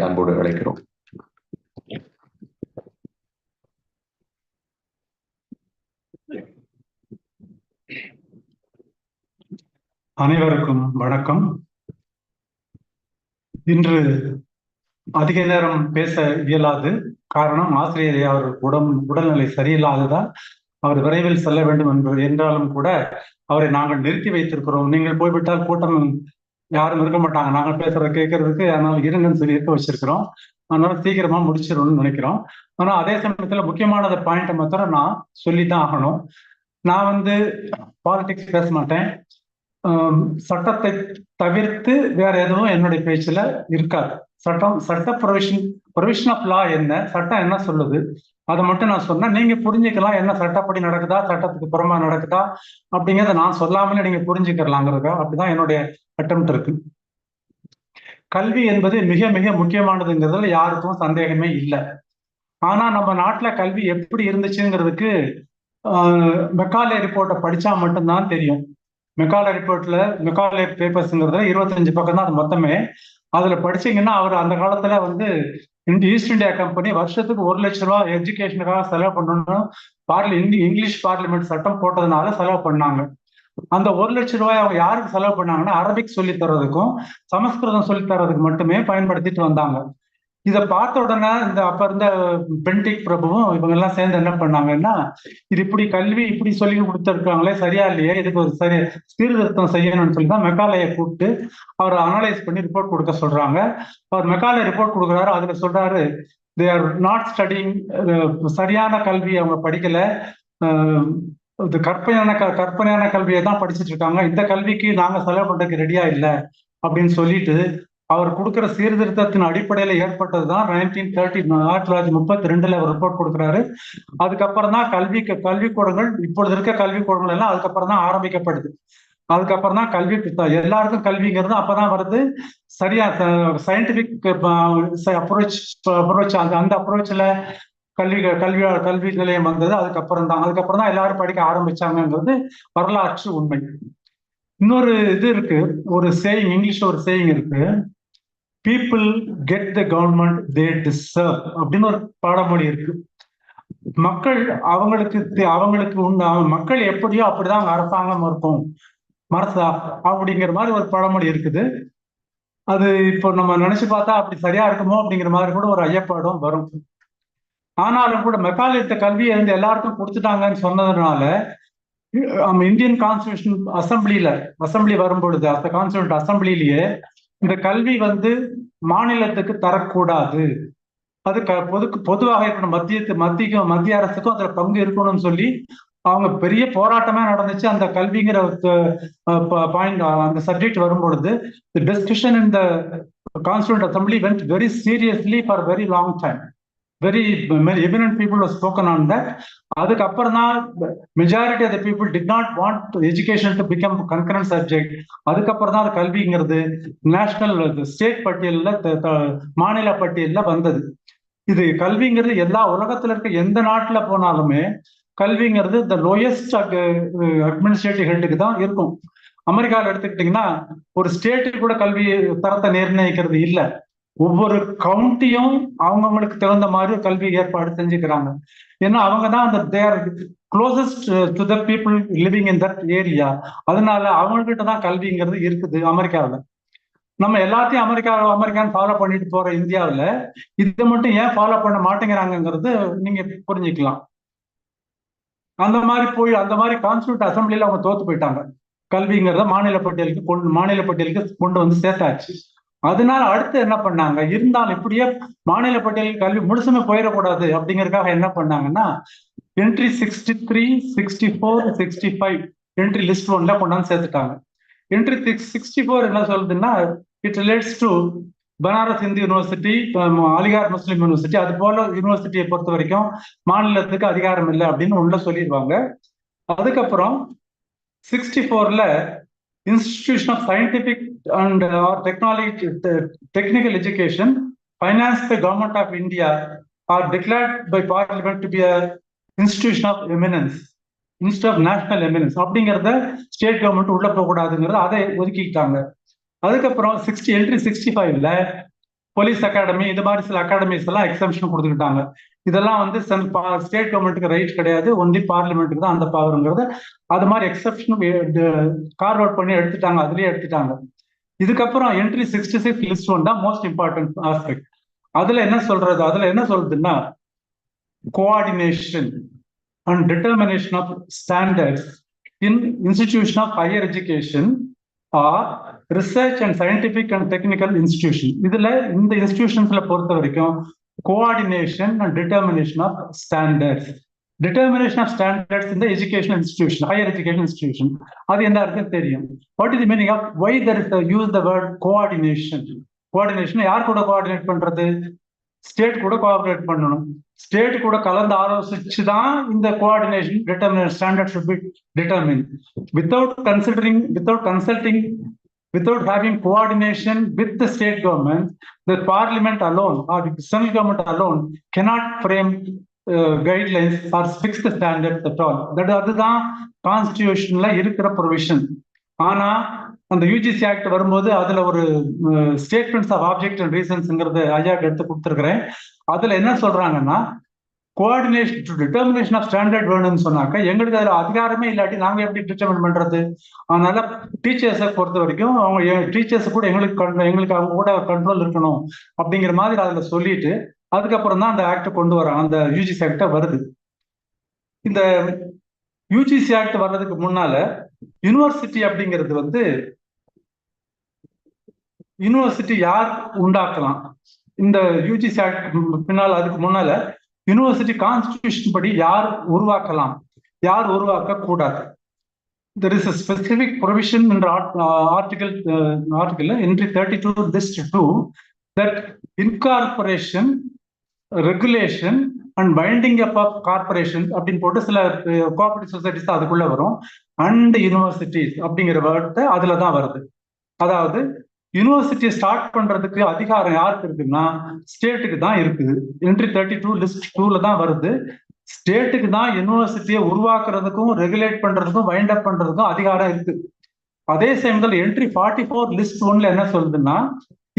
உங்களை அன்போடு அழைக்கிறோம். அனைவருக்கும் வணக்கம். இன்று அதிக நேரம் பேச இயலாது. காரணம் ஆசிரியர் அவர் உடம்பு உடல்நிலை சரியில்லாததால் அவர் விரைவில் செல்ல வேண்டும் என்று என்றாலும் கூட அவரை நாங்கள் நிறுத்தி வைத்திருக்கிறோம். நீங்கள் போய்விட்டால் கூட்டம் யாரும் இருக்க மாட்டாங்க. நாங்கள் பேசுறத கேட்கறதுக்கு அதனால இருங்கன்னு சொல்லி இருக்க வச்சிருக்கிறோம். அதனால சீக்கிரமா முடிச்சிடணும்னு நினைக்கிறோம். ஆனா அதே சமயத்துல முக்கியமான பாயிண்ட் மாத்திரம் நான் சொல்லித்தான் ஆகணும். நான் வந்து பாலிடிக்ஸ் பேச மாட்டேன். சட்டத்தை தவிர்த்து வேற எதுவும் என்னுடைய பேச்சுல இருக்காது. சட்டம் சட்ட ப்ரொவிஷன் ப்ரொவிஷன் ஆஃப் லா என்ன? சட்டம் என்ன சொல்லுது? அதை மட்டும் நான் சொன்னேன் நீங்க புரிஞ்சுக்கலாம் என்ன சட்டப்படி நடக்குதா சட்டத்துக்கு புறமா நடக்குதா அப்படிங்கிறத நான் சொல்லாமலே நீங்க புரிஞ்சுக்கலாங்கிறதா அப்படிதான் என்னுடைய அட்டம் இருக்கு. கல்வி என்பது மிக மிக முக்கியமானதுங்கிறதுல யாருக்கும் சந்தேகமே இல்லை. ஆனா நம்ம நாட்டுல கல்வி எப்படி இருந்துச்சுங்கிறதுக்கு மெக்காலே ரிப்போர்ட்டை படிச்சா மட்டும்தான் தெரியும். மெக்காலே ரிப்போர்ட்ல மெக்காலே பேப்பர்ஸ்ங்கிறதுல இருபத்தஞ்சு பக்கம் தான் அது மொத்தமே. அதுல படிச்சீங்கன்னா அவர் அந்த காலத்துல வந்து இந்த ஈஸ்ட் இந்தியா கம்பெனி வருஷத்துக்கு ஒரு லட்ச ரூபா எஜுகேஷனுக்காக செலவு பண்ணணும் பார்லி இங்கிலீஷ் பார்லிமெண்ட் சட்டம் போட்டதுனால செலவு பண்ணாங்க. அந்த ஒரு லட்ச ரூபாய் அவங்க யாருக்கு செலவு பண்ணாங்கன்னா அரபிக் சொல்லி தர்றதுக்கும் சமஸ்கிருதம் சொல்லி தர்றதுக்கு மட்டுமே பயன்படுத்திட்டு வந்தாங்க. இதை பார்த்த உடனே இந்த அப்ப இருந்த பென்டிக் பிரபுவும் இவங்க எல்லாம் சேர்ந்து என்ன பண்ணாங்கன்னா இது இப்படி கல்வி இப்படி சொல்லி கொடுத்துருக்காங்களே சரியா இல்லையே இதுக்கு ஒரு சரி சீர்திருத்தம் செய்யணும்னு சொல்லி தான் மெக்காலையை கூப்பிட்டு அவர் அனலைஸ் பண்ணி ரிப்போர்ட் கொடுக்க சொல்றாங்க. அவர் மெக்காலை ரிப்போர்ட் கொடுக்குறாரு அதுல சொல்றாரு தே ஆர் நாட் ஸ்டடிங் சரியான கல்வி அவங்க படிக்கல. இது கற்பனையான க கற்பனையான கல்வியை தான் படிச்சுட்டு இருக்காங்க. இந்த கல்விக்கு நாங்க செலவு பண்றதுக்கு ரெடியா இல்லை. அப்படின்னு சொல்லிட்டு அவர் கொடுக்குற சீர்திருத்தத்தின் அடிப்படையில ஏற்பட்டதுதான் நைன்டீன் தேர்ட்டி ஆயிரத்தி தொள்ளாயிரத்தி முப்பத்தி ரெண்டுல அவர் ரிப்போர்ட் கொடுக்குறாரு. அதுக்கப்புறம் தான் கல்வி கல்விக்கூடங்கள் இப்பொழுது இருக்க கல்விக்கூடங்கள் எல்லாம் அதுக்கப்புறம் தான் ஆரம்பிக்கப்படுது. அதுக்கப்புறம் தான் கல்வி எல்லாருக்கும் கல்விங்கிறது அப்பதான் வருது. சரியா சயின்டிபிக் அப்ரோச் அப்ரோச் அந்த அந்த அப்ரோச்ல கல்வி கல்வி கல்வி நிலையம் வந்தது. அதுக்கப்புறம் தான் அதுக்கப்புறம் தான் எல்லாரும் படிக்க ஆரம்பிச்சாங்கிறது வரலாற்று உண்மை. இன்னொரு இது இருக்கு ஒரு சேயிங் இங்கிலீஷ்ல ஒரு சேயிங் இருக்கு. People get the government they deserve அப்படின்னு ஒரு பாடமொழி இருக்கு. மக்கள் அவங்களுக்கு அவங்களுக்கு உண்டு மக்கள் எப்படியோ அப்படிதான் அவங்க அரசாங்கம் இருக்கும். மரசா? அப்படிங்கிற மாதிரி ஒரு பழமொழி இருக்குது. அது இப்போ நம்ம நினைச்சு பார்த்தா அப்படி சரியா இருக்குமோ அப்படிங்கிற மாதிரி கூட ஒரு ஐயப்பாடும் வரும். ஆனாலும் கூட மெக்காலித்த கல்வியை வந்து எல்லாருக்கும் கொடுத்துட்டாங்கன்னு சொன்னதுனால நம்ம இந்தியன் கான்ஸ்டியூஷன் அசம்பிளியில அசம்பிளி வரும் பொழுது அந்த கான்ஸ்டியூஷன் அசம்பிளிலேயே இந்த கல்வி வந்து மாநிலத்துக்கு தரக்கூடாது. அது க பொது பொதுவாக இருக்கணும் மத்திய மத்தியக்கும் மத்திய அரசுக்கும் அதுல பங்கு இருக்கணும்னு சொல்லி அவங்க பெரிய போராட்டமே நடந்துச்சு. அந்த கல்விங்கிற பாயிண்ட் அந்த சப்ஜெக்ட் வரும்பொழுது discussion in the constituent assembly went very seriously for very long time very eminent people spoken on that அதுக்கப்புறம் தான் majority of the people did not want education to become concurrent subject அதுக்கப்புறம் தான் அது கல்விங்கிறது national state பட்டியலில் மாநில பட்டியலில் வந்தது. இது கல்விங்கிறது எல்லா உலகத்துல இருக்க எந்த நாட்டுல போனாலுமே கல்விங்கிறது இந்த லோயஸ்ட் அட்மினிஸ்ட்ரேட்டிவ் ஹெல்டுக்கு தான் இருக்கும். அமெரிக்காவில் எடுத்துக்கிட்டிங்கன்னா ஒரு ஸ்டேட்டு கூட கல்வி தரத்தை நிர்ணயிக்கிறது இல்லை. ஒவ்வொரு கவுண்டியும் அவங்கவுங்களுக்கு தகுந்த மாதிரி கல்வி ஏற்பாடு செஞ்சுக்கிறாங்க. ஏன்னா அவங்க தான் அந்த their closest to the people living in that area அதனால அவங்ககிட்ட தான் கல்விங்கிறது இருக்குது அமெரிக்காவில். நம்ம எல்லாத்தையும் அமெரிக்கா அமெரிக்கான்னு ஃபாலோ பண்ணிட்டு போற இந்தியாவில் இதை மட்டும் ஏன் ஃபாலோ பண்ண மாட்டேங்கிறாங்கிறது நீங்க புரிஞ்சுக்கலாம். அந்த மாதிரி போய் அந்த மாதிரி கான்ஸ்டியூட் அசம்பிளில அவங்க தோத்து போயிட்டாங்க. கல்விங்கிறத மாநில பட்டியலுக்கு கொண்டு மாநில பட்டியலுக்கு கொண்டு வந்து சேர்த்தாச்சு. அதனால அடுத்து என்ன பண்ணாங்க? இருந்தாலும் இப்படியே மாநில பட்டியல் கல்வி முழுசுமே போயிடக்கூடாது அப்படிங்கறதுக்காக என்ன பண்ணாங்கன்னா entry sixty three sixty four sixty five entry list ஒன்ல கொண்டாந்து சேர்த்துட்டாங்க. என்ட்ரி சிக்ஸ் சிக்ஸ்டி ஃபோர் என்ன சொல்றதுன்னா it relates to Banaras Hindu university Aligarh Muslim university அது போல யூனிவர்சிட்டியை பொறுத்த வரைக்கும் மாநிலத்துக்கு அதிகாரம் இல்லை அப்படின்னு உள்ள சொல்லிடுவாங்க. அதுக்கப்புறம் சிக்ஸ்டி ஃபோர்ல institution of scientific and technology technical education finance the government of India are declared by parliament to be a institution of eminence institute of national eminence அப்படிங்கிறத ஸ்டேட் கவர்மெண்ட் உள்ள போகக்கூடாதுங்கிறத அதை ஒதுக்கிட்டாங்க அதுக்கப்புறம் சிக்ஸ்டி என்ட்ரி சிக்ஸ்டி ஃபைவ்ல police academy இது மாதிரி சில அகாடமிஸ் எல்லாம் எக்ஸம்ஷன் கொடுத்துக்கிட்டாங்க. இதெல்லாம் வந்து ஸ்டேட் கவர்மெண்ட்டுக்கு ரைட் கிடையாது. ஒன்லி பார்லிமெண்ட்டுக்கு தான் அந்த பவருங்கிறது அது மாதிரி எக்ஸப்ஷன் கார் அவுட் பண்ணி எடுத்துட்டாங்க. அதுலேயே எடுத்துட்டாங்க. இதுக்கப்புறம் entry sixty six list one தான் மோஸ்ட் இம்பார்ட்டன்ட் ஆஸ்பெக்ட் அதுல என்ன சொல்றது? அதுல என்ன சொல்றதுன்னா coordination and determination of standards in institution of higher education or research and scientific and technical institution இதுல இந்த இன்ஸ்டிடியூஷன்ஸ்ல பொறுத்த வரைக்கும் coordination and determination of standards determination of standards இந்த education institution higher education institution அது எந்த அர்த்தம் தெரியும்? What is meaning of why there is use the word coordination coordination யார் கூட கோஆர்டினேட் பண்றது? ஸ்டேட் கூட கோஆபரேட் பண்ணணும். ஸ்டேட் கூட கலந்து ஆலோசிச்சு தான் இந்த coordination determination standard should be determine without considering without consulting without having coordination with the state government, the parliament alone or the central government alone cannot frame uh, guidelines or fix the standards at all. That அதுதான் கான்ஸ்டிடியூஷன்ல இருக்கிற provision ஆனா அந்த UGC act வரும்போது அதுல ஒரு statements of object and ரீசன்ஸ்ங்கிறது ஐயா எடுத்து கொடுத்துருக்குறேன் அதுல என்ன சொல்றாங்கன்னா coordination to determination of standard வேணும்னு சொன்னாக்க எங்களுக்கு அதில் அதிகாரமே இல்லாட்டி நாங்கள் எப்படி டிட்டர்மின் பண்ணுறது அதனால டீச்சர்ஸை பொறுத்த வரைக்கும் அவங்க டீச்சர்ஸ் கூட எங்களுக்கு எங்களுக்கு அவங்க கூட கண்ட்ரோல் இருக்கணும் அப்படிங்கிற மாதிரி அதில் சொல்லிட்டு அதுக்கப்புறம் தான் அந்த ஆக்ட் கொண்டு வராங்க அந்த யூஜிசி ஆக்டை வருது. இந்த யூஜிசி ஆக்ட் வர்றதுக்கு முன்னால யூனிவர்சிட்டி அப்படிங்கிறது வந்து யூனிவர்சிட்டி யார் உண்டாக்கலாம்? இந்த யூஜிசி ஆக்ட் பின்னால் அதுக்கு முன்னால யூனிவர்சிட்டி கான்ஸ்டியூஷன் படி யார் உருவாக்கலாம்? யார் உருவாக்க கூடாது தெர் இஸ் ஸ்பெசிபிக் ப்ரொவிஷன் என்ற article article entry thirty two list two that incorporation regulation and binding up of corporation அப்படின்னு போட்டு சில uh, கோஆபரேட்டிவ் சொசைட்டிஸ் அதுக்குள்ள வரும். அண்ட் யூனிவர்சிட்டிஸ் அப்படிங்கிற வேர்டு அதுல தான் வருது. அதாவது யூனிவர்சிட்டியை ஸ்டார்ட் பண்றதுக்கு அதிகாரம் யாருக்கு இருக்குன்னா ஸ்டேட்டுக்கு தான் இருக்குது. என்ட்ரி தேர்ட்டி டூ லிஸ்ட் டூல தான் வருது. ஸ்டேட்டுக்கு தான் யூனிவர்சிட்டியை உருவாக்குறதுக்கும் ரெகுலேட் பண்றதுக்கும் வைண்ட் அப் பண்றதுக்கும் அதிகாரம் இருக்கு. அதே சமயத்தில் என்ட்ரி ஃபார்ட்டி ஃபோர் லிஸ்ட் ஒன்ல என்ன சொல்லுதுன்னா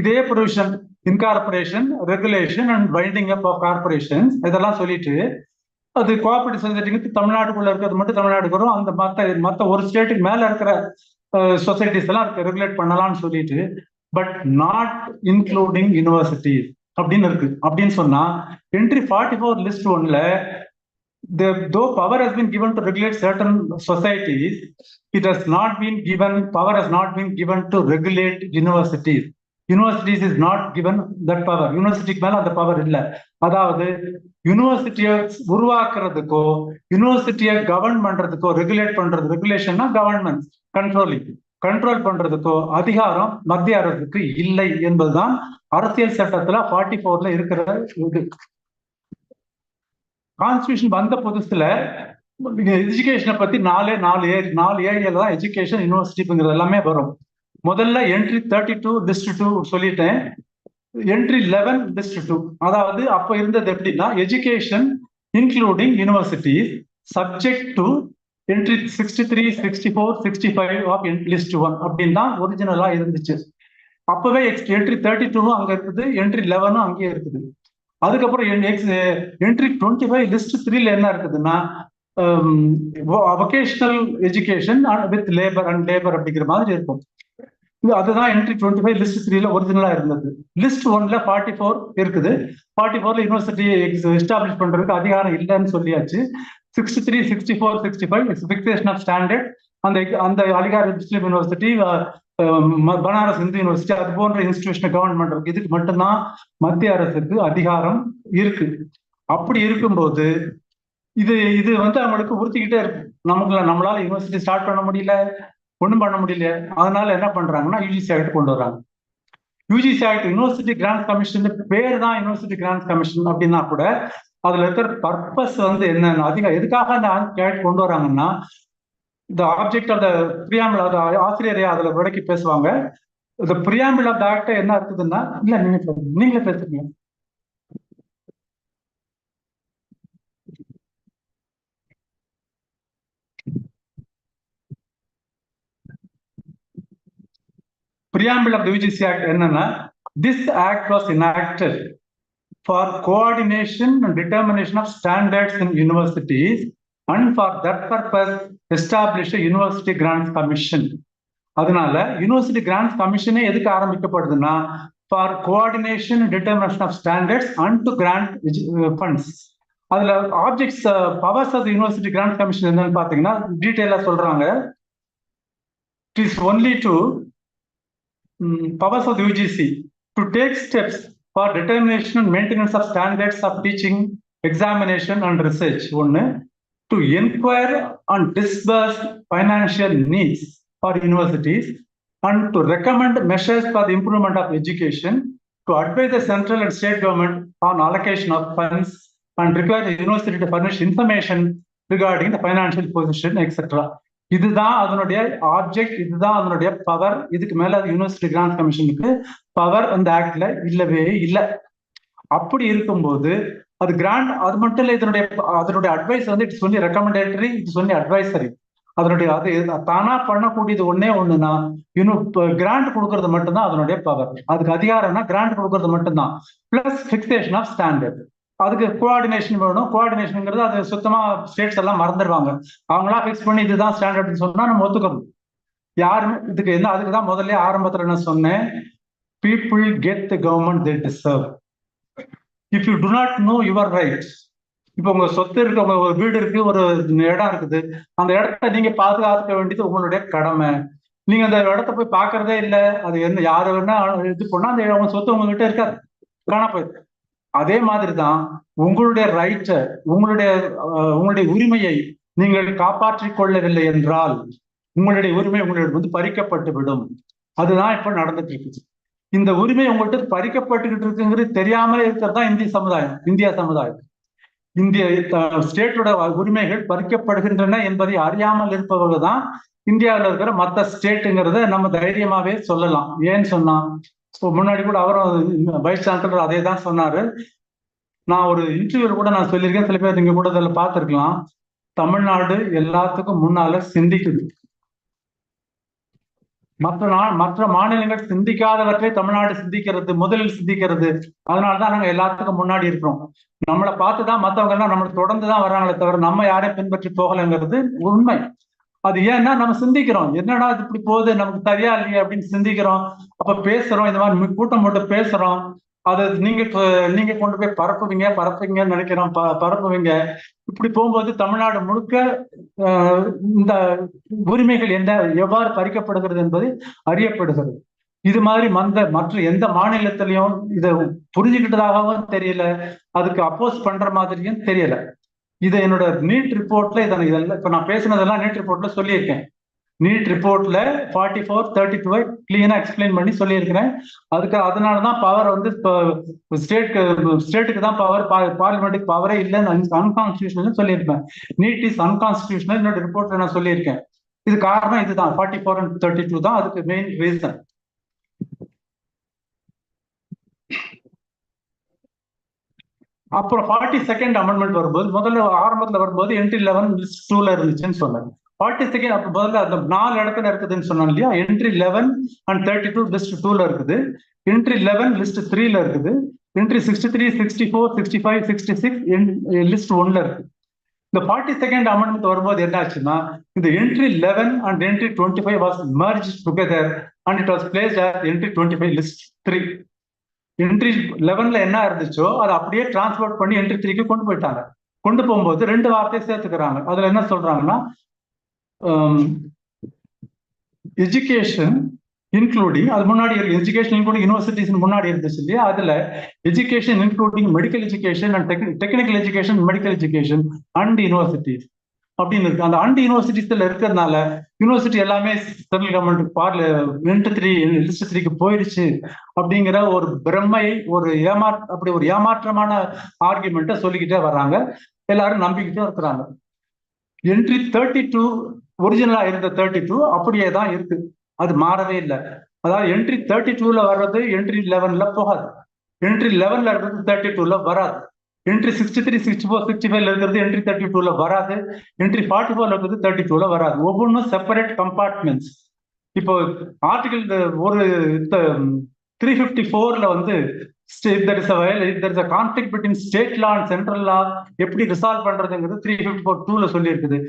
இதே provision incorporation regulation and winding up of corporations இதெல்லாம் சொல்லிட்டு அது கோஆபரேட்டிவ் சொசைட்டிக்கு தமிழ்நாட்டுக்குள்ள இருக்கிறது மட்டும் தமிழ்நாட்டுக்கு வரும். அந்த மற்ற மற்ற ஒரு ஸ்டேட்டுக்கு மேல இருக்கிற சொசைட்டிஸ் எல்லாம் ரெகுலேட் பண்ணலாம்னு சொல்லிட்டு பட் நாட் இன்க்ளூடிங் யூனிவர்சிட்டிஸ் அப்படின்னு இருக்கு. அப்படின்னு சொன்னா என்ட்ரி ஃபார்ட்டி ஃபோர் லிஸ்ட் ஒன்ல the though power has been given to regulate certain societies, it has not been given, power has not been given to regulate universities. Universities is not given that power யூனிவர்சிட்டிக்கு மேல அந்த power இல்லை. அதாவது யூனிவர்சிட்டியை உருவாக்குறதுக்கோ யூனிவர்சிட்டியை govern பண்றதுக்கோ regulate பண்றது ரெகுலேஷன்னா government controlling control பண்றதுக்கோ அதிகாரம் மத்திய அரசுக்கு இல்லை என்பதுதான் அரசியல் சட்டத்துல ஃபார்ட்டி ஃபோர்ல இருக்கிற இது. கான்ஸ்டியூஷன் வந்த புதுசுல எஜுகேஷனை பத்தி நாலே நாலு ஏ நாலு ஏரியால தான் எஜுகேஷன் யூனிவர்சிட்டிங்கிறது எல்லாமே வரும். முதல்ல entry thirty two list two சொல்லிட்டேன். என்ட்ரி லெவன் லிஸ்ட் டூ அதாவது அப்போ இருந்தது எப்படின்னா education including university subject to entry sixty three sixty four sixty five of list one அப்படின்னு தான் ஒரிஜினலா இருந்துச்சு. அப்பவே என்ட்ரி தேர்ட்டி டூவும் அங்க இருக்குது என்ட்ரி லெவனும் அங்கேயே இருக்குது. அதுக்கப்புறம் என்ட்ரி டுவெண்ட்டி ஃபைவ் லிஸ்ட் த்ரீல என்ன இருக்குதுன்னா vocational education with labour and labour அப்படிங்கிற மாதிரி இருக்கும். இது அதுதான் என்ட்ரி டுவெண்ட்டி ஃபைவ் லிஸ்ட் த்ரீல ஒரிஜினலா இருந்தது. லிஸ்ட் ஒன்ல ஃபார்ட்டி ஃபோர் இருக்குது ஃபார்ட்டி ஃபோர்ல யூனிவர்சிட்டி எஸ்டாப்ளிஷ் பண்றதுக்கு அதிகாரம் இல்லைன்னு சொல்லியாச்சு. Sixty three sixty four sixty five fixation of standard அந்த அந்த Aligarh Muslim university Banaras Hindu university அது போன்ற இன்ஸ்டிடியூஷன் கவர்மெண்ட் இருக்கு. இதுக்கு மட்டும்தான் மத்திய அரசுக்கு அதிகாரம் இருக்கு. அப்படி இருக்கும்போது இது இது வந்து அவங்களுக்கு உறுத்திக்கிட்டே இருக்கு நமக்கு நம்மளால யூனிவர்சிட்டி ஸ்டார்ட் பண்ண முடியல. ஒன்றும் பண்ண முடியல அதனால என்ன பண்றாங்கன்னா யூஜிசி ஆக்ட் கொண்டு வர்றாங்க. UGC act university grant commission பேர் தான் யூனிவர்சிட்டி கிராண்ட் கமிஷன் அப்படின்னா கூட அதுல இருக்கிற பர்பஸ் வந்து என்னன்னு அதிகம் எதுக்காக அந்த ஆக்ட் கொண்டு வராங்கன்னா இந்த ஆப்ஜெக்ட் ஆஃப் த பிரியாம்பிள் அது ஆசிரியரே அதுல விளக்கி பேசுவாங்க. இந்த பிரியாம்பிள் ஆஃப் த ஆக்ட் என்ன இருக்குதுன்னா இல்ல நீங்க நீங்களே பேசுறீங்க பிரியாம்பிள் ஆஃப் யூஜிசி ஆக்ட் என்னன்னா this act was enacted for coordination and determination of standards in universities and for that purpose establish a university grants commission. அதனால யூனிவர்சிட்டி கிராண்ட்ஸ் கமிஷனே எதுக்கு ஆரம்பிக்கப்படுதுன்னா for coordination determination of standards and to grant funds அதுல objects powers of university grant commission என்னன்னு பாத்தீங்கன்னா டீட்டெயிலா சொல்றாங்க. It is only to Hmm, um, powers of UGC to take steps for determination and maintenance of standards of teaching, examination, and research. One, to inquire on disbursed financial needs for universities and to recommend measures for the improvement of education, to advise the central and state government on allocation of funds and require the university to furnish information regarding the financial position, etc. இதுதான் அதனுடைய object இதுதான் அதனுடைய power இதுக்கு மேல university grant கமிஷனுக்கு power அந்த ஆக்ட்ல இல்லவே இல்லை. அப்படி இருக்கும்போது அது கிராண்ட் அது மட்டும் இல்லை இதனுடைய அதனுடைய அட்வைஸ் வந்து it's only recommendatory it's only advisory அதனுடைய அது தானா பண்ணக்கூடியது ஒன்னே ஒண்ணுன்னா இன்னும் கிராண்ட் கொடுக்கறது மட்டும்தான் அதனுடைய பவர் அதுக்கு அதிகாரம்னா கிராண்ட் கொடுக்கறது மட்டும்தான். பிளஸ் பிக்சேஷன் ஆஃப் ஸ்டாண்டர்ட் அதுக்கு கோஆர்டினேஷன் வேணும். கோஆர்டினேஷனுங்கிறது அது சுத்தமா ஸ்டேட்ஸ் எல்லாம் மறந்துடுவாங்க அவங்களா ஃபிக்ஸ் பண்ணி இதுதான் ஸ்டாண்டர்ட்னு சொன்னா நம்ம ஒத்துக்கணும். யாருமே இதுக்கு என்ன அதுக்கு தான் முதல்ல ஆரம்பத்துல என்ன சொன்னேன். People get the government they deserve if you do not know your right இப்போ உங்க சொத்து இருக்கு உங்க ஒரு வீடு இருக்கு ஒரு இடம் இருக்குது. அந்த இடத்த நீங்க பாதுகாக்க வேண்டியது உங்களுடைய கடமை. நீங்க அந்த இடத்த போய் பாக்குறதே இல்லை. அது என்ன யாரு வேணா இது பண்ணா அந்த உங்க சொத்து உங்ககிட்ட இருக்காது. காணா போயிருக்கு அதே மாதிரி தான் உங்களுடைய ரைட்டை உங்களுடைய உங்களுடைய உரிமையை நீங்கள் காப்பாற்றிக் கொள்ளவில்லை என்றால் உங்களுடைய உரிமை உங்களிடம் வந்து பறிக்கப்பட்டு விடும். அதுதான் இப்ப நடந்துட்டு இருக்குது. இந்த உரிமை உங்கள்கிட்ட பறிக்கப்பட்டுக்கிட்டு இருக்குங்கிறது தெரியாமலே இருக்கிறது தான் இந்திய சமுதாயம் இந்தியா சமுதாயம். இந்திய ஸ்டேட்டோட உரிமைகள் பறிக்கப்படுகின்றன என்பதை அறியாமல் இருப்பவர்கள் தான் இந்தியாவில் இருக்கிற மற்ற ஸ்டேட்டுங்கிறத நம்ம தைரியமாவே சொல்லலாம். ஏன்னு சொன்னா முன்னாடி கூட அவரும் வைஸ் சான்சலர் அதே தான் சொன்னாரு. நான் ஒரு இன்டர்வியூல கூட நான் சொல்லியிருக்கேன். சில பேர் நீங்க கூட அதில் பார்த்துருக்கலாம். தமிழ்நாடு எல்லாத்துக்கும் முன்னால சிந்திக்குது. மற்ற நா மற்ற மாநிலங்கள் சிந்திக்காதவற்றை தமிழ்நாடு சிந்திக்கிறது முதலில் சிந்திக்கிறது. அதனாலதான் நாங்க எல்லாத்துக்கும் முன்னாடி இருக்கிறோம். நம்மளை பார்த்துதான் மற்றவங்க எல்லாம் நம்மளை தொடர்ந்து தான் வர்றாங்களே தவிர நம்ம யாரையும் பின்பற்றி போகலைங்கிறது உண்மை. அது ஏன்னா நம்ம சிந்திக்கிறோம். என்னடா இது இப்படி போகுது? நமக்கு சரியா இல்லையே அப்படின்னு சிந்திக்கிறோம். அப்ப பேசுறோம். இந்த மாதிரி கூட்டம் போட்டு பேசுறோம். அது நீங்க நீங்க கொண்டு போய் பரப்புவீங்க பரப்புவீங்கன்னு நினைக்கிறோம். ப பரப்புவீங்க. இப்படி போகும்போது தமிழ்நாடு முழுக்க இந்த உரிமைகள் என்ன எவ்வாறு பறிக்கப்படுகிறது என்பது அறியப்படுகிறது. இது மாதிரி மந்த மற்ற எந்த மாநிலத்திலையும் இதை புரிஞ்சுக்கிட்டதாகவும் தெரியல. அதுக்கு அப்போஸ் பண்ற மாதிரியும் தெரியல. இது என்னோட நீட் ரிப்போர்ட்ல இதனை இதெல்லாம் இப்போ நான் பேசினதெல்லாம் நீட் ரிப்போர்ட்ல சொல்லியிருக்கேன். நீட் ரிப்போர்ட்ல ஃபார்ட்டி ஃபோர் தேர்ட்டி டூ கிளீனா எக்ஸ்பிளைன் பண்ணி சொல்லியிருக்கிறேன். அதுக்கு அதனாலதான் பவர் வந்து இப்போ ஸ்டேட்டுக்கு ஸ்டேட்டுக்கு தான் பவர் பார்லிமெண்ட்டுக்கு பவரே இல்லைன்னு அன்கான்ஸ்டியூஷனல் சொல்லியிருப்பேன். நீட் இஸ் அன்கான்ஸ்டியூஷனல் என்னோட ரிப்போர்ட்ல நான் சொல்லியிருக்கேன். இது காரணம் இதுதான். Forty four and thirty two தான் அதுக்கு மெயின் ரீசன் அப்புறம் ஃபார்ட்டி செகண்ட் அமெண்ட்மெண்ட் வரும்போது முதல்ல ஆரம்பத்தில் வரும்போது என்ட்ரி லெவன் லிஸ்ட் டூல இருந்துச்சுன்னு சொன்னாங்க. ஃபார்ட்டி செகண்ட் அப்போ முதல்ல அந்த நாலு இடத்துல இருக்குதுன்னு சொன்னோம் இல்லையா? Entry eleven and thirty two list டூல இருக்குது. என்ட்ரி லெவன் லிஸ்ட் த்ரீல இருக்குது. Entry sixty three sixty four sixty five sixty six list ஒன்ல இருக்கு. இந்த ஃபார்ட்டி செகண்ட் அமெண்ட்மெண்ட் வரும்போது என்ன ஆச்சுன்னா இந்த entry eleven and entry twenty five was merge together and it was place entry twenty five list three entry லெவன்ல என்ன இருந்துச்சோ அதை அப்படியே டிரான்ஸ்போர்ட் பண்ணி என்ட்ரி த்ரீக்கு கொண்டு போயிட்டாங்க. கொண்டு போகும்போது ரெண்டு வார்த்தையை சேர்த்துக்கிறாங்க. அதுல என்ன சொல்றாங்கன்னா um, எஜுகேஷன் இன்க்ளூடிங் அது முன்னாடி இருக்கு. எஜுகேஷன் இன்க்ளூடிங் யூனிவர்சிட்டிஸ் முன்னாடி இருந்துச்சு இல்லையா? அதுல education including medical education and technical education medical education and universities அப்படின்னு இருக்கு. அந்த அண்ட் யூனிவர்சிட்டிஸ்ல இருக்கிறதுனால யூனிவர்சிட்டி எல்லாமே சென்ட்ரல் கவர்மெண்ட் பார்ல என்ட்டு த்ரீ லிஸ்ட் த்ரீக்கு போயிடுச்சு அப்படிங்கிற ஒரு பிரம்மை ஒரு ஏமா அப்படி ஒரு ஏமாற்றமான ஆர்குமெண்ட்டை சொல்லிக்கிட்டே வர்றாங்க. எல்லாரும் நம்பிக்கிட்டே இருக்கிறாங்க. என்ட்ரி தேர்ட்டி டூ ஒரிஜினலா இருந்த தேர்ட்டி டூ அப்படியே தான் இருக்கு. அது மாறவே இல்லை. அதாவது என்ட்ரி தேர்ட்டி டூல வர்றது என்ட்ரி லெவன்ல போகாது. என்ட்ரி லெவன்ல இருக்கிறது தேர்ட்டி டூல வராது. Entry sixty three sixty four sixty ஃபைவ்ல இருக்கிறது என்ட்ரி தேர்ட்டி டூல வராது. என்ட்ரி ஃபார்ட்டி ஃபோர்ல இருக்கிறது தேர்ட்டி டூல வராது. ஒவ்வொன்றும் செப்பரேட் கம்பார்ட்மெண்ட்ஸ் இப்போ ஆர்டிகல் ஒரு த்ரீ ஃபிஃப்டி ஃபோர்ல வந்து conflict between state law and central law எப்படி ரிசால்வ் பண்றதுங்கிறது த்ரீ ஃபிஃப்டி ஃபோர் டூல சொல்லி இருக்குது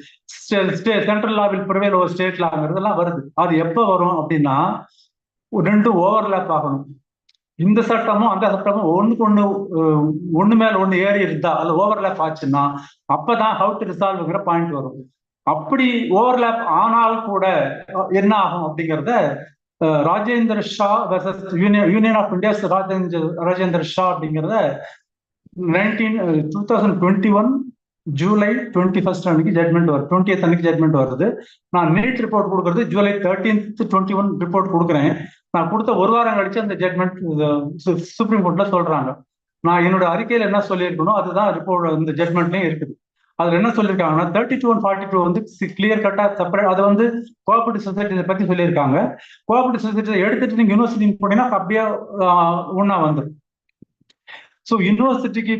central law will prevail over state லாங்கிறதுலாம் வருது. அது எப்போ வரும் அப்படின்னா ரெண்டும் ஓவர்லேப் ஆகணும். இந்த சட்டமும் அந்த சட்டமும் ஒண்ணுக்கு ஒண்ணு அஹ், ஒண்ணு மேல ஒண்ணு ஏறி இருந்தா அது ஓவர்லேப் ஆச்சுன்னா அப்பதான் ஹவு டு ரிசால்வ்ங்கிற பாயிண்ட் வரும். அப்படி ஓவர்லேப் ஆனால் கூட என்ன ஆகும் அப்படிங்கிறத Rajendra Shah versus union union of India's Rajendra Rajendra Shah அப்படிங்கிறத nineteen two thousand twenty one July twenty first அன்னைக்கு ஜட்மெண்ட் வருது டுவெண்ட்டி அன்னைக்கு ஜட்மெண்ட் வருது. நான் நீட் ரிப்போர்ட் கொடுக்குறது July thirteenth twenty one report கொடுக்குறேன். நான் கொடுத்த ஒரு வாரம் கழிச்சு அந்த ஜட்மெண்ட் சுப்ரீம் கோர்ட்ல சொல்றாங்க. நான் என்னோட அறிக்கையில என்ன சொல்லியிருக்கணும் அதுதான் ரிப்போர்ட் இந்த ஜட்மெண்ட்லயும் இருக்குது. அதுல என்ன சொல்லியிருக்காங்கன்னா thirty two and forty two வந்து கிளியர் கட்டா செப்பரேட் அதை வந்து கோஆபரேட்டிவ் சொசைட்டியை பத்தி சொல்லியிருக்காங்க. கோஆபரேட்டிவ் சொசைட்டி எடுத்துட்டு நீங்க யூனிவர்சிட்டி போனீங்கன்னா அப்படியே ஒன்னா வந்துடும் ஸோ யூனிவர்சிட்டிக்கு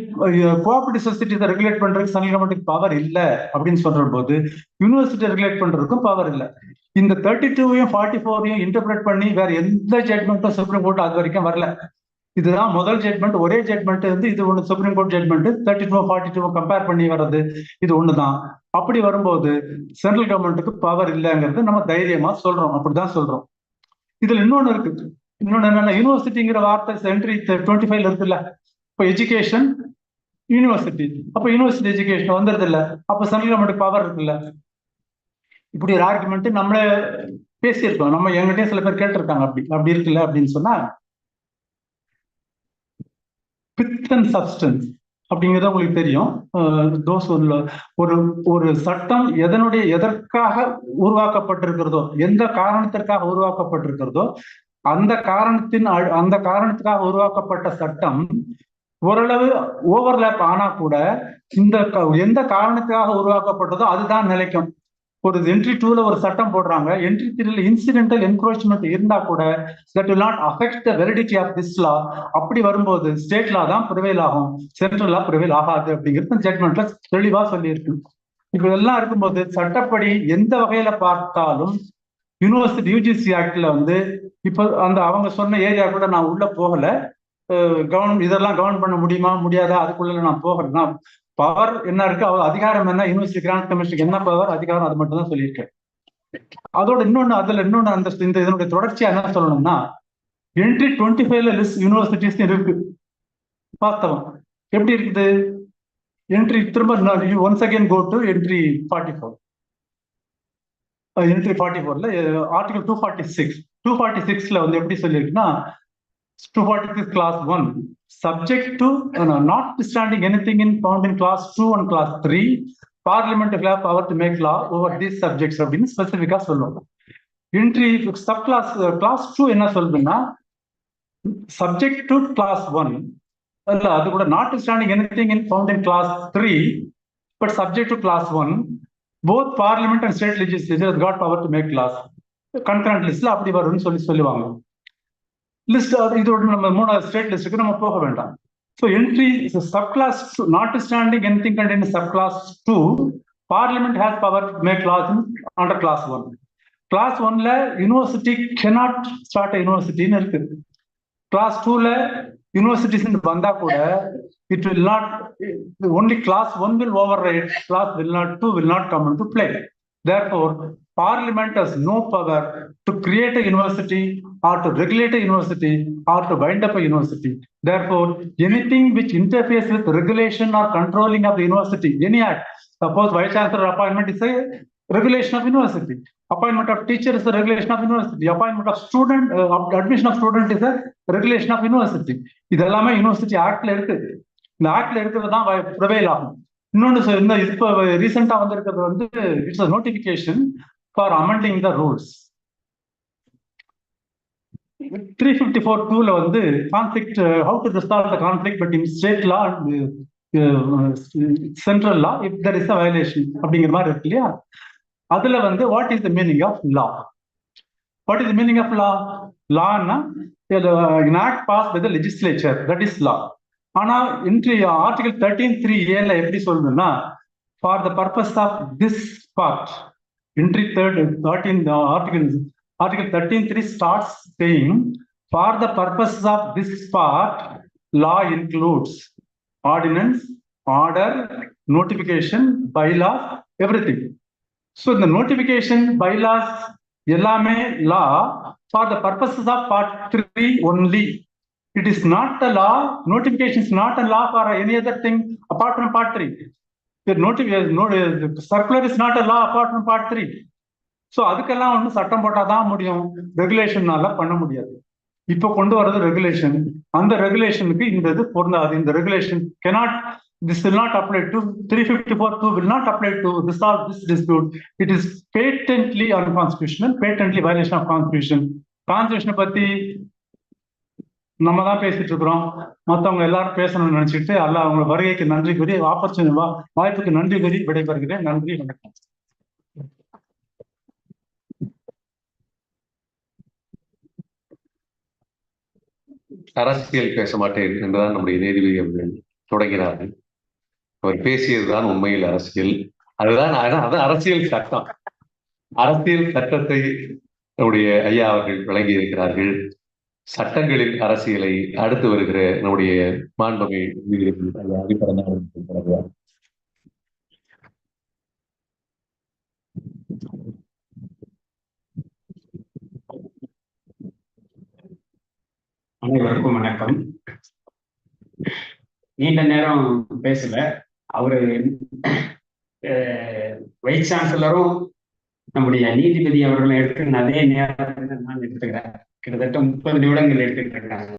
கோஆபரேட்டிவ் சொசைட்டி ரெகுலேட் பண்றதுக்கு சென்ட்ரல் கவர்மெண்ட்டுக்கு பவர் இல்லை அப்படின்னு சொல்ற போது யூனிவர்சிட்டி ரெகுலேட் பண்றதுக்கும் பவர் இல்லை. இந்த தேர்ட்டி டூவையும் ஃபார்ட்டி ஃபோரையும் இன்டர்பிரேட் பண்ணி வேற எந்த ஜட்மெண்ட்டும் சுப்ரீம் கோர்ட் அது வரைக்கும் வரல. இதுதான் முதல் ஜட்மெண்ட் ஒரே ஜட்மெண்ட் வந்து இது ஒன்று supreme court judgment thirty two forty two compare பண்ணி வர்றது இது ஒன்று தான் அப்படி வரும்போது சென்ட்ரல் கவர்மெண்ட்டுக்கு பவர் இல்லைங்கிறது நம்ம தைரியமா சொல்றோம். அப்படிதான் சொல்றோம். இதுல இன்னொன்னு இருக்கு. இன்னொன்னு என்னன்னா யூனிவர்சிட்டிங்கிற வார்த்தை சென்ட்ரி டுவெண்ட்டி ஃபைவ்ல இருக்குல்ல. இப்போ எஜுகேஷன் யூனிவர்சிட்டி அப்போ யூனிவர்சிட்டி எஜுகேஷன் வந்துருது இல்லை. அப்போ சென்ட்ரல் கவர்மெண்ட் பவர் இருக்குல்ல. இப்படி ஒரு ஆர்குமெண்ட் நம்மளே பேசியிருக்கோம். நம்ம எங்கிட்டே சில பேர் கேட்டிருக்காங்க. அப்படி அப்படி இருக்குல்ல அப்படின்னு சொன்னா பித் அண்ட் சப்ஸ்டன்ஸ் அப்படிங்கிறது உங்களுக்கு தெரியும். தோஸ் ஒரு ஒரு சட்டம் எதனுடைய எதற்காக உருவாக்கப்பட்டிருக்கிறதோ எந்த காரணத்திற்காக உருவாக்கப்பட்டிருக்கிறதோ அந்த காரணத்தின் அ- அந்த காரணத்துக்காக உருவாக்கப்பட்ட சட்டம் ஓரளவு ஓவர்லேப் ஆனா கூட இந்த எந்த காரணத்துக்காக உருவாக்கப்பட்டதோ அதுதான் நிலைக்கும். ஒரு என்ட்ரி டூல ஒரு சட்டம் போடுறாங்க. என்ட்ரி த்ரீல இன்சிடென்டல் என்க்ரோச்மெண்ட் இருந்தா கூட that will not affect the validity of this law அப்படி வரும்போது ஸ்டேட் லா தான் ப்ரிவைல் ஆகும். சென்ட்ரல் லா ப்ரிவைல் ஆகாது அப்படிங்கிறது ஜட்மெண்ட்ல தெளிவா சொல்லியிருக்கு. இப்ப இதெல்லாம் இருக்கும்போது சட்டப்படி எந்த வகையில பார்த்தாலும் யூனிவர்சிட்டி யூஜிசி ஆக்ட்ல வந்து இப்போ அந்த அவங்க சொன்ன ஏரியா கூட நான் உள்ள போகல. கவர்ன் இதெல்லாம் கவர்ன் பண்ண முடியுமா? முடியாதா? அதுக்குள்ள நான் போகிறேன்னா பவர் என்ன இருக்கு? அவர் அதிகாரம் என்ன? யூனிவர்சிட்டி கிராண்ட் கமிஷனுக்கு என்ன பவர் அதிகாரம் அது மட்டும் தான் சொல்லியிருக்கேன் அதோட இன்னொன்னு அதுல இன்னொன்னு அந்த இந்த இதனுடைய தொடர்ச்சியா என்ன சொல்லணும்னா என்ட்ரி டுவெண்ட்டி ஃபைவ்ல லிஸ்ட் யூனிவர்சிட்டிஸ் இருக்கு. வாஸ்தவம் எப்படி இருக்குது? என்ட்ரி திரும்ப once again go to entry forty four entry forty ஃபோர்ல article two forty six two forty சிக்ஸ்ல வந்து எப்படி சொல்லியிருக்குன்னா two forty six clause one subject to uh, no, notwithstanding anything in found in class 2 and class 3 parliament will have power to make law over these subjects அப்படின்னு ஸ்பெசிஃபிக்காக சொல்லுவாங்க entry sub clause clause two என்ன சொல்றதுன்னா subject to clause one இல்ல அது கூட notwithstanding anything in found in clause three but subject to clause one both parliament and state legislature got power to make clause concurrent லிஸ்ட்ல அப்படி வரும்னு சொல்லி சொல்லுவாங்க. லிஸ்ட் இதோட நம்ம மூணாவது ஸ்டேட் லிஸ்ட்டுக்கு நம்ம போக வேண்டாம். So entry sub clause notwithstanding anything Kanth sub clause two parliament has power make clause under clause one clause ஒன்ல யூனிவர்சிட்டி கெனாட் ஸ்டார்ட் யூனிவர்சிட்டின்னு இருக்கு. கிளாஸ் டூல யூனிவர்சிட்டிஸ் வந்தா கூட it will not only clause one will override clause will not two will not come to play therefore parliament has no power to create a university or to regulate a university or to bind up a university therefore anything which interferes with regulation or controlling of the university any act suppose vice chancellor appointment is a regulation of university appointment of teacher is a regulation of university appointment of student uh, of admission of student is a regulation of university இதெல்லாமே university ஆக்ட்ல இருக்கு இந்த ஆக்ட்ல இருக்கிறது தான் prevail ஆகும் இன்னொன்னு சொ- இந்த இப்போ ரீசெண்டா வந்திருக்கிறது வந்து it's notification for amending the rules three fifty four டூல வந்து conflict how to resolve the conflict between state law central law if there is a violation அப்படிங்கிற மாதிரி இருக்கு இல்லையா? அதுல வந்து what is the meaning of law what is the meaning of law லான்னா act pass by the legislature that is law ஆனா entry article thirteen three ஏல எப்படி சொல்லுதுன்னா for the purpose of this part entry third, 13, uh, article, article 13.3 starts saying, for the purposes of this part, law includes ordinance, order, notification, bylaw everything. So the notification, bylaws, Yellame law for the purposes of part 3 only. It is not the law, notification is not a law for any other thing apart from part 3. The circular is not a law apart part three so அதுக்கெல்லாம் வந்து சட்டம் போட்டாதான் முடியும் ரெகுலேஷன்னால பண்ண முடியாது இப்போ கொண்டு வர்றது ரெகுலேஷன் அந்த ரெகுலேஷனுக்கு இந்த இது பொருந்தாது இந்த regulation cannot this will not apply to three fifty four two will not apply to resolve this dispute it is patently unconstitutional patently violation of constitution கான்ஸ்டியூஷனை பத்தி நம்ம தான் பேசிட்டு இருக்கிறோம் மத்தவங்க எல்லாரும் பேசணும்னு நினைச்சிட்டு அல்ல அவங்க வருகைக்கு நன்றி கூறி ஆப்பர்ச்சுனிட்டி வாய்ப்புக்கு நன்றி கூறி விடைபெறுகிறேன். நன்றி வணக்கம். அரசியல் பேச மாட்டேன் என்றுதான் நம்முடைய நீதிபதி அவர்கள் தொடங்கினார்கள். அவர் பேசியதுதான் உண்மையில் அரசியல். அதுதான் அதான் அது அரசியல் சட்டம். அரசியல் சட்டத்தை நம்முடைய ஐயா அவர்கள் வழங்கி இருக்கிறார்கள் சட்டங்களின் அரசியலை அடுத்து வருகிற நம்முடைய மாண்புமை அனைவருக்கும் வணக்கம். நீண்ட நேரம் பேசல. அவரு வைஸ் சான்சலரும் நம்முடைய நீதிபதி அவர்களும் எடுத்துக்கிற அதே நேரம் நான் எடுத்துக்கிறேன் கிட்டத்தட்ட முப்பது நிமிடங்கள் எடுத்துக்கிட்டு இருக்காங்க